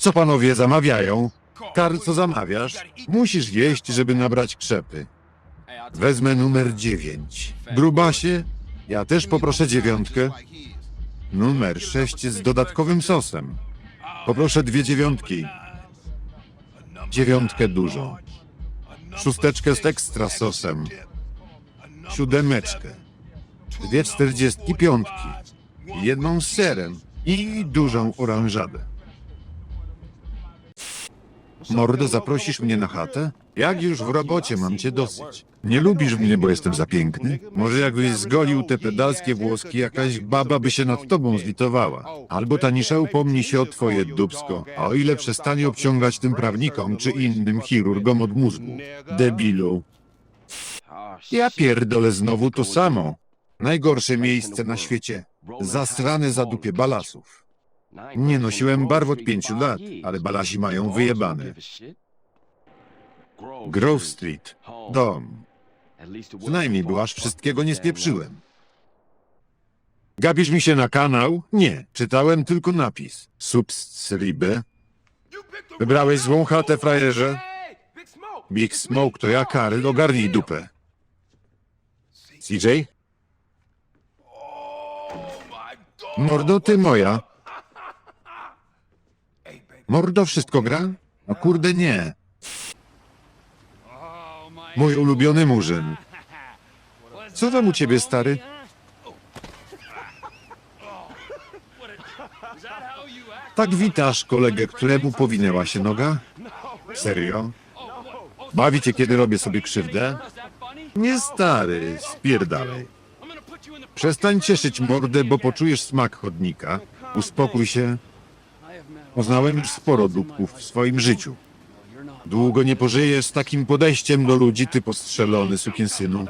Co panowie zamawiają? Karl, co zamawiasz? Musisz jeść, żeby nabrać krzepy. Wezmę numer dziewięć. Grubasie? Ja też poproszę dziewiątkę. Numer sześć z dodatkowym sosem. Poproszę dwie dziewiątki. Dziewiątkę dużą. Szósteczkę z ekstra sosem. Siódemeczkę. Dwie czterdziestki piątki. Jedną z serem. I dużą oranżadę. Mordo, zaprosisz mnie na chatę? Jak już w robocie, mam cię dosyć. Nie lubisz mnie, bo jestem za piękny? Może jakbyś zgolił te pedalskie włoski, jakaś baba by się nad tobą zlitowała. Albo tanisza upomni się o twoje dubsko, o ile przestanie obciągać tym prawnikom czy innym chirurgom od mózgu. Debilu. Ja pierdolę znowu to samo. Najgorsze miejsce na świecie. Zasrane za dupie balasów. Nie nosiłem barw od pięciu lat, ale balasi mają wyjebane. Grove Street. Dom. Przynajmniej był, aż wszystkiego nie spieprzyłem. Gapisz mi się na kanał? Nie. Czytałem tylko napis. Subscribe. Wybrałeś złą chatę, frajerze? Big Smoke to ja, Karl, ogarnij dupę. CJ? Mordo, ty moja. Mordo, wszystko gra? No kurde, nie. Mój ulubiony murzyn. Co tam u ciebie, stary? Tak witasz kolegę, któremu powinęła się noga? Serio? Bawi cię, kiedy robię sobie krzywdę? Nie stary, spierdalej. Przestań cieszyć mordę, bo poczujesz smak chodnika. Uspokój się. Poznałem już sporo dupków w swoim życiu. Długo nie pożyjesz z takim podejściem do ludzi, ty postrzelony sukinsynu.